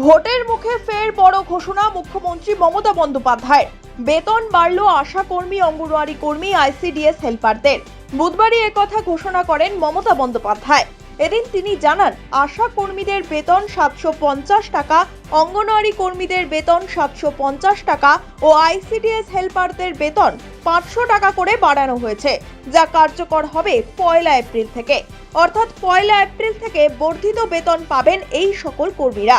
ভোটের মুখে ফের বড় ঘোষণা মুখ্যমন্ত্রী মমতা বন্দ্যোপাধ্যায় বেতন বাড়ল আশা কর্মী, অঙ্গনওয়াড়ি কর্মী, আইসিডিএস হেল্পারদের। বুধবারই একথা ঘোষণা করেন মমতা বন্দ্যোপাধ্যায়। এদিন তিনি জানান, আশা কর্মীদের বেতন সাতশো পঞ্চাশ টাকা, অঙ্গনওয়াড়ি কর্মীদের বেতন সাতশো পঞ্চাশ টাকা ও আইসিডিএস হেল্পারদের বেতন পাঁচশো টাকা করে বাড়ানো হয়েছে, যা কার্যকর হবে পয়লা এপ্রিল থেকে। অর্থাৎ পয়লা এপ্রিল থেকে বর্ধিত বেতন পাবেন এই সকল কর্মীরা।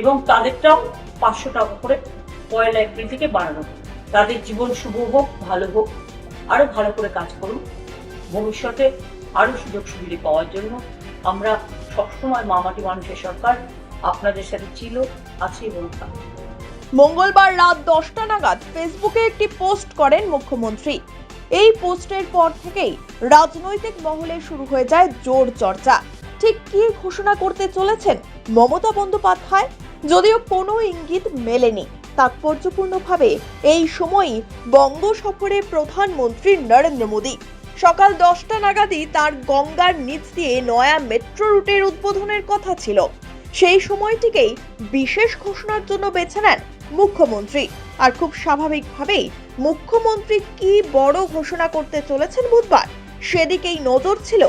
এবং তাদেরটাও পাঁচশো টাকা করে পয়লা এপ্রিল থেকে বাড়ানো। তাদের জীবন শুভ হোক, ভালো হোক, আরও ভালো করে কাজ করুন। ভবিষ্যতে আরও সুযোগ সুবিধা পাওয়ার জন্য আমরা সবসময় মামাটি মানুষের সরকার, আপনাদের সাথে ছিল, আছে এবং থাকবে মঙ্গলবার রাত দশটা নাগাদ ফেসবুকে একটি পোস্ট করেন মুখ্যমন্ত্রী। এই পোস্টের পর থেকেই রাজনৈতিক মহলে শুরু হয়ে যায় জোর চর্চা। ঠিক কি ঘোষণা করতে চলেছেন মমতা বন্দ্যোপাধ্যায়? যদিও কোনো ইঙ্গিত মেলেনি। তাৎপর্যপূর্ণভাবে এই সময়ই বঙ্গ সফরে প্রধানমন্ত্রী নরেন্দ্র মোদী। সকাল দশটা নাগাদই তার গঙ্গার নিচ দিয়ে নয়া মেট্রো রুটের উদ্বোধনের কথা ছিল। সেই সময়টিকেই বিশেষ ঘোষণার জন্য বেছে নেন মুখ্যমন্ত্রী। আর খুব স্বাভাবিকভাবেই মুখ্যমন্ত্রী কি বড় ঘোষণা করতে চলেছেন বুধবার, সেদিকেই নজর ছিল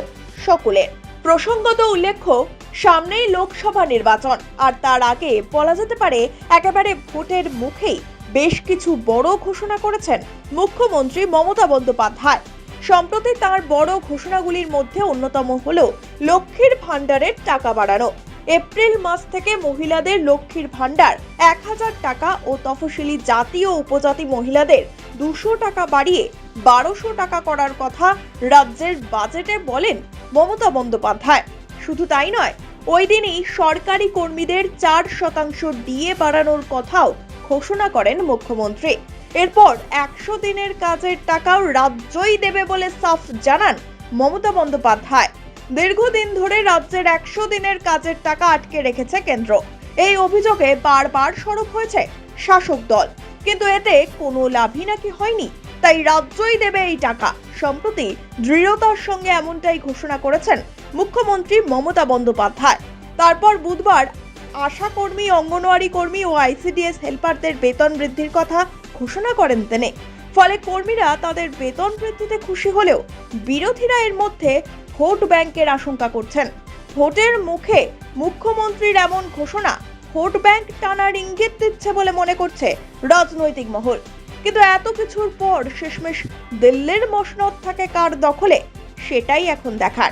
সকলের। প্রসঙ্গত উল্লেখ্য সামনেই লোকসভা নির্বাচন। আর তার আগে বলা যেতে পারে, একেবারে ভোটের মুখেই বেশ কিছু বড় ঘোষণা করেছেন মুখ্যমন্ত্রী মমতা বন্দ্যোপাধ্যায়। সম্প্রতি তার বড় ঘোষণাগুলির মধ্যে অন্যতম হল লক্ষ্মীর ভাণ্ডারের টাকা বাড়ানো। এপ্রিল মাস থেকে মহিলাদের লক্ষ্মীর ভাণ্ডার এক হাজার টাকা ও তফসিলি জাতি ও উপজাতি মহিলাদের দুশো টাকা বাড়িয়ে বারোশো টাকা করার কথা রাজ্যের বাজেটে বলেন মমতা বন্দ্যোপাধ্যায়। শুধু তাই নয় ওই দিনই সরকারি কর্মীদের চার শতাংশ ডিএ বাড়ানোর কথাও ঘোষণা করেন মুখ্যমন্ত্রী। এরপর একশো দিনের কাজের টাকাও রাজ্যই দেবে বলে সাফ জানান মমতা বন্দ্যোপাধ্যায়। দীর্ঘদিন ধরে রাজ্যের একশো দিনের কাজের টাকা আটকে রেখেছে কেন্দ্র। এই অভিযোগে বারবার সরব হয়েছে শাসক দল। কিন্তু এতে কোনো লাভই নাকি হয়নি, তাই রাজ্যই দেবে এই টাকা। সম্প্রতি দৃঢ়তার সঙ্গে এমনটাই ঘোষণা করেছেন মুখ্যমন্ত্রী মমতা বন্দ্যোপাধ্যায়। তারপর বুধবার আশা কর্মী অঙ্গনওয়াড়ি কর্মী ও আইসিডিএস হেল্পারদের বেতন বৃদ্ধির কথা ঘোষণা করেন তিনি। ফলে কর্মীরা তাদের বেতন বৃদ্ধিতে খুশি হলেও বিরোধীরা এর মধ্যে ভোট ব্যাংকের আশঙ্কা করছেন। ভোটের মুখে মুখ্যমন্ত্রীর এমন ঘোষণা ভোট ব্যাংক টানার ইঙ্গিত দিচ্ছে বলে মনে করছে রাজনৈতিক মহল। কিন্তু এত কিছুর পর শেষমেশ দিল্লির মসনদ থাকে কার দখলে, সেটাই এখন দেখার।